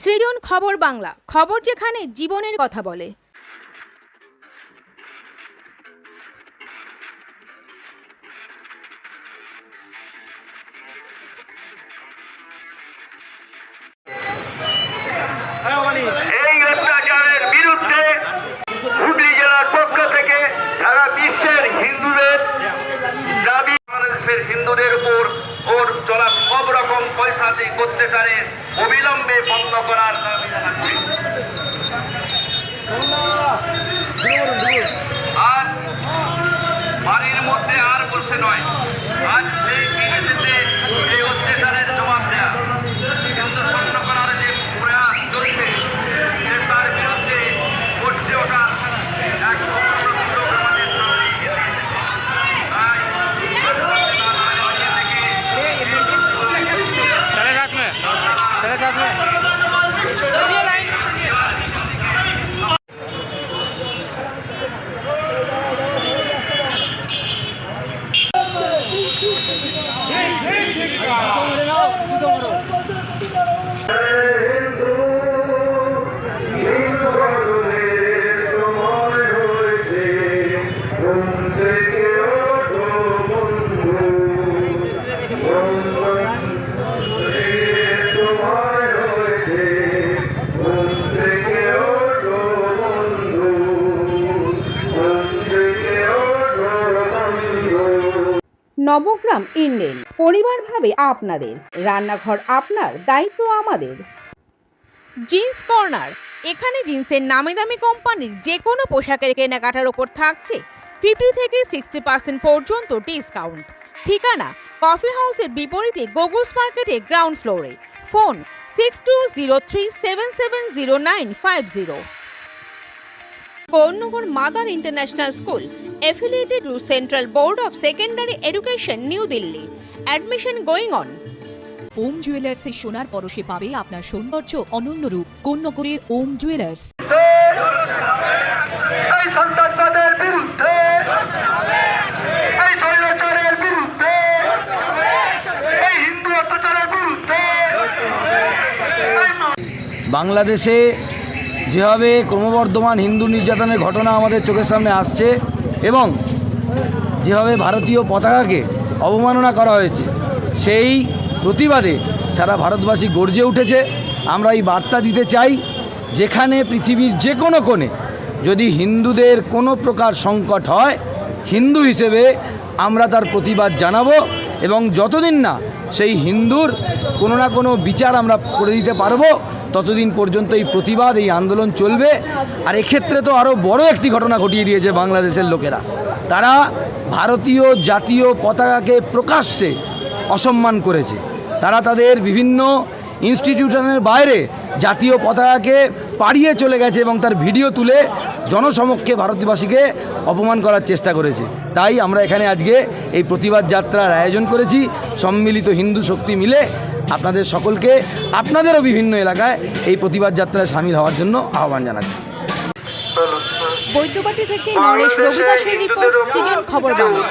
সৃজন খবর বাংলা, খবর যেখানে জীবনের কথা বলে। বিরুদ্ধে হুগলি জেলার থেকে সারা বিশ্বের হিন্দুদের হিন্দুদের সব রকম পয়সাচি অত্যাচারের অবিলম্বে বন্ধ করার দাবি জানাচ্ছি। নবগ্রাম ইন্ডেন পরিবার ভাবে আপনাদের, রান্নাঘর আপনার, দায়িত্ব আমাদের। জিন্স কর্নার, এখানে জিন্সের নামি দামি কোম্পানির যে কোনো পোশাকের কেনাকাটার ওপর থাকছে ফিফটি থেকে সিক্সটি পার্সেন্ট পর্যন্ত ডিসকাউন্ট। ঠিকানা কফি হাউসের বিপরীতে গোগুস মার্কেটে ground floor. Phone six two zero three seven seven zero nine five zero Gournagar mother international school affiliated to Central Board of Secondary Education, New Delhi. Admission going on. Om জুয়েলার্সের সোনার পরশে পাবে আপনার সৌন্দর্য অনন্য রূপ। কোন্নগরের ওম জুয়েলার্স সন্ত্রাসবাদের বিরুদ্ধে এই স্বৈরাচারের বিরুদ্ধে এই হিন্দু অত্যাচারের বিরুদ্ধে এই বাংলাদেশে যেভাবে ক্রমবর্ধমান হিন্দু নির্যাতনের ঘটনা আমাদের চোখের সামনে আসছে এবং যেভাবে ভারতীয় পতাকাকে অবমাননা করা হয়েছে, সেই প্রতিবাদে সারা ভারতবাসী গর্জে উঠেছে। আমরা এই বার্তা দিতে চাই, যেখানে পৃথিবীর যে কোনো কোণে যদি হিন্দুদের কোনো প্রকার সংকট হয়, হিন্দু হিসেবে আমরা তার প্রতিবাদ জানাব এবং যতদিন না সেই হিন্দুর কোনো না কোনো বিচার আমরা করে দিতে পারব। ততদিন পর্যন্ত এই প্রতিবাদ, এই আন্দোলন চলবে। আর এক্ষেত্রে তো আরও বড় একটি ঘটনা ঘটিয়ে দিয়েছে বাংলাদেশের লোকেরা। তারা ভারতীয় জাতীয় পতাকাকে প্রকাশ্যে অসম্মান করেছে। তারা তাদের বিভিন্ন ইনস্টিটিউশনের বাইরে জাতীয় পতাকাকে পাড়িয়ে চলে গেছে এবং তার ভিডিও তুলে জনসমক্ষে ভারতবাসীকে অপমান করার চেষ্টা করেছে। তাই আমরা এখানে আজকে এই প্রতিবাদ যাত্রার আয়োজন করেছি। সম্মিলিত হিন্দু শক্তি মিলে আপনাদের সকলকে আপনাদেরও বিভিন্ন এলাকায় এই প্রতিবাদ যাত্রায় সামিল হওয়ার জন্য আহ্বান জানাচ্ছি। বৈদ্যবাটি থেকে নরেশ রবিদাসের রিপোর্ট সৃজন খবর বাংলা।